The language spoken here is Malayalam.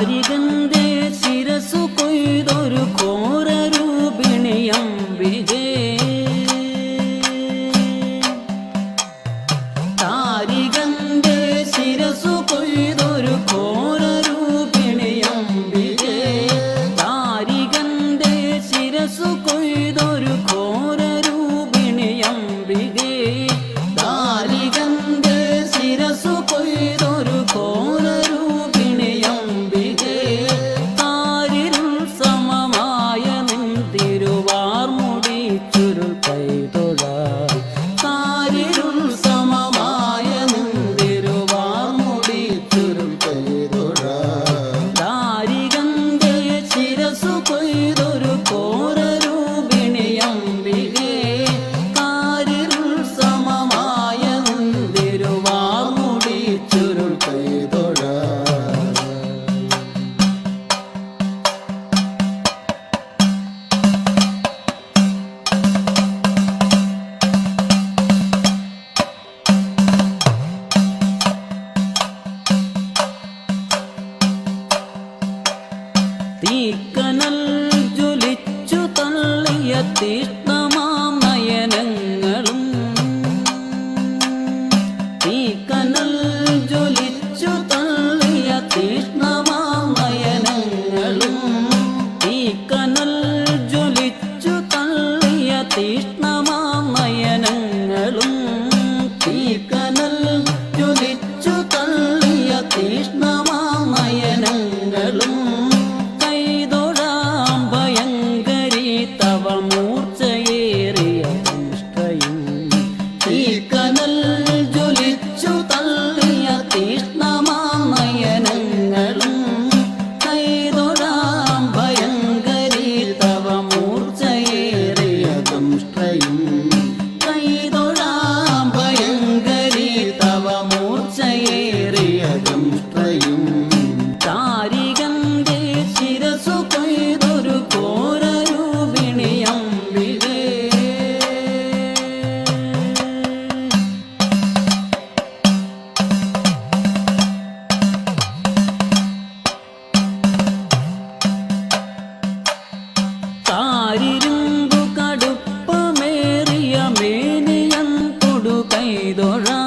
மருகன் തീക്കനൽ ജ്വലിച്ചു തള്ളിയ തീഷ്ണമാം നയനങ്ങളും തീക്കനൽ ജ്വലിച്ചു തള്ളിയ തീഷ്ണമാം നയനങ്ങളും തീക്കനൽ ജ്വലിച്ചു തള്ളിയ തീഷ്ണ do dorado.